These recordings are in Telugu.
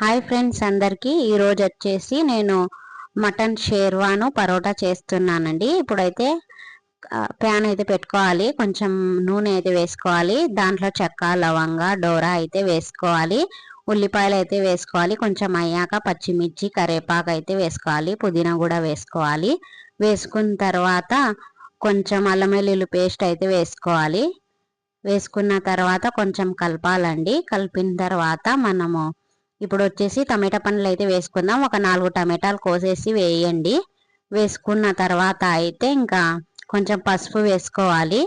హాయ్ ఫ్రెండ్స్ అందరికీ. ఈరోజు వచ్చేసి నేను మటన్ షేర్వాను పరోటా చేస్తున్నానండి. ఇప్పుడైతే ప్యాన్ అయితే పెట్టుకోవాలి. కొంచెం నూనె అయితే వేసుకోవాలి. దాంట్లో చెక్క లవంగ డోరా అయితే వేసుకోవాలి. ఉల్లిపాయలు అయితే వేసుకోవాలి. కొంచెం అయ్యాక పచ్చిమిర్చి కరేపాకు అయితే వేసుకోవాలి. పుదీనా కూడా వేసుకోవాలి. వేసుకున్న తర్వాత కొంచెం అల్లం వెల్లుల్లి పేస్ట్ అయితే వేసుకోవాలి. వేసుకున్న తర్వాత కొంచెం కలపాలండి. కలిపిన తర్వాత మనము ఇప్పుడు వచ్చేసి టమాటా పండ్లు అయితే వేసుకుందాం. ఒక నాలుగు టమాటాలు కోసేసి వేయండి. వేసుకున్న తర్వాత అయితే ఇంకా కొంచెం పసుపు వేసుకోవాలి.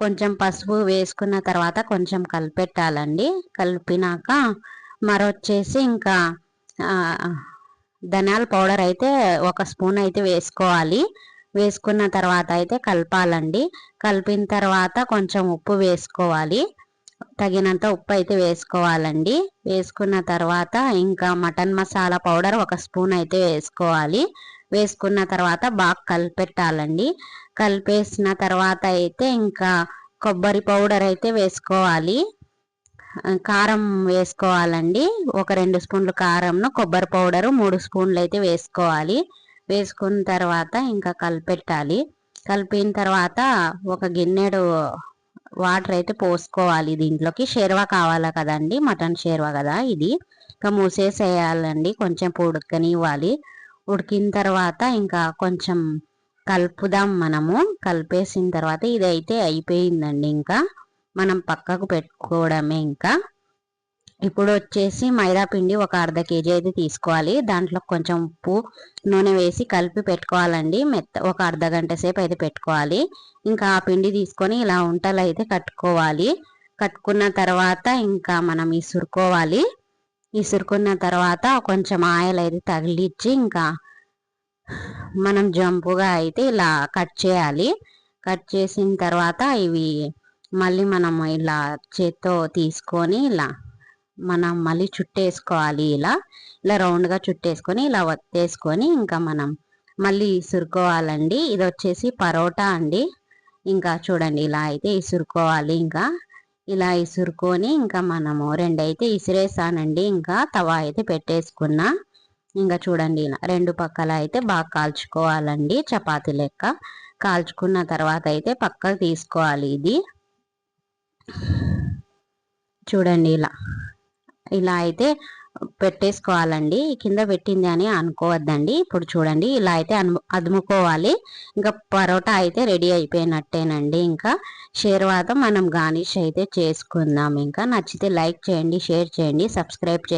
కొంచెం పసుపు వేసుకున్న తర్వాత కొంచెం కలిపెట్టాలండి. కలిపినాక మరొచ్చేసి ఇంకా ధనియాల పౌడర్ అయితే ఒక స్పూన్ అయితే వేసుకోవాలి. వేసుకున్న తర్వాత అయితే కలపాలండి. కలిపిన తర్వాత కొంచెం ఉప్పు వేసుకోవాలి. తగినంత ఉప్పు అయితే వేసుకోవాలండి. వేసుకున్న తర్వాత ఇంకా మటన్ మసాలా పౌడర్ ఒక స్పూన్ అయితే వేసుకోవాలి. వేసుకున్న తర్వాత బాగా కలిపెట్టాలండి. కలిపేసిన తర్వాత అయితే ఇంకా కొబ్బరి పౌడర్ అయితే వేసుకోవాలి. కారం వేసుకోవాలండి. ఒక రెండు స్పూన్లు కారంను కొబ్బరి పౌడరు మూడు స్పూన్లు అయితే వేసుకోవాలి. వేసుకున్న తర్వాత ఇంకా కలిపెట్టాలి. కలిపిన తర్వాత ఒక గిన్నెడు వాటర్ అయితే పోసుకోవాలి. దీంట్లోకి షేర్వా కావాలా కదండి? మటన్ షేర్వా కదా ఇది. ఇంకా మూసేసేయాలండి. కొంచెం ఉడకనివ్వాలి. ఉడికిన తర్వాత ఇంకా కొంచెం కలుపుదాం మనము. కలిపేసిన తర్వాత ఇదైతే అయిపోయిందండి ఇంకా. మనం పక్కకు పెట్టుకోవడమే ఇంకా. ఇప్పుడు వచ్చేసి మైదా పిండి ఒక అర్ధ కేజీ అయితే తీసుకోవాలి. దాంట్లో కొంచెం ఉప్పు నూనె వేసి కలిపి పెట్టుకోవాలండి. మెత్త ఒక అర్ధ గంట సేపు అయితే పెట్టుకోవాలి. ఇంకా ఆ పిండి తీసుకొని ఇలా ఉంటలు అయితే కట్టుకోవాలి. కట్టుకున్న తర్వాత ఇంకా మనం ఇసురుకోవాలి. ఇసురుకున్న తర్వాత కొంచెం ఆయిల్ అయితే తగిలిచ్చి ఇంకా మనం జంపుగా అయితే ఇలా కట్ చేయాలి. కట్ చేసిన తర్వాత ఇవి మళ్ళీ మనం ఇలా చేత్తో తీసుకొని ఇలా మనం మళ్ళీ చుట్టేసుకోవాలి ఇలా. ఇలా రౌండ్గా చుట్టేసుకొని ఇలా వత్తేసుకొని ఇంకా మనం మళ్ళీ ఇసురుకోవాలండి. ఇది వచ్చేసి పరోటా అండి. ఇంకా చూడండి ఇలా అయితే ఇసురుకోవాలి ఇంకా. ఇలా ఇసురుకొని ఇంకా మనము రెండైతే ఇసిరేసానండి. ఇంకా తవా అయితే పెట్టేసుకున్నా. ఇంకా చూడండి ఇలా రెండు పక్కల అయితే బాగా కాల్చుకోవాలండి చపాతి లెక్క. కాల్చుకున్న తర్వాత అయితే పక్కకు తీసుకోవాలి ఇది. చూడండి ఇలా ఇలా అయితే పెట్టేసుకోవాలండి. కింద పెట్టింది అని అనుకోవద్దండి. ఇప్పుడు చూడండి ఇలా అయితే అదుముకోవాలి. ఇంకా పరోటా అయితే రెడీ అయిపోయినట్టేనండి. ఇంకా షేర్వాత మనం గార్నిష్ అయితే చేసుకుందాం. ఇంకా నచ్చితే లైక్ చేయండి షేర్ చేయండి సబ్స్క్రైబ్ చే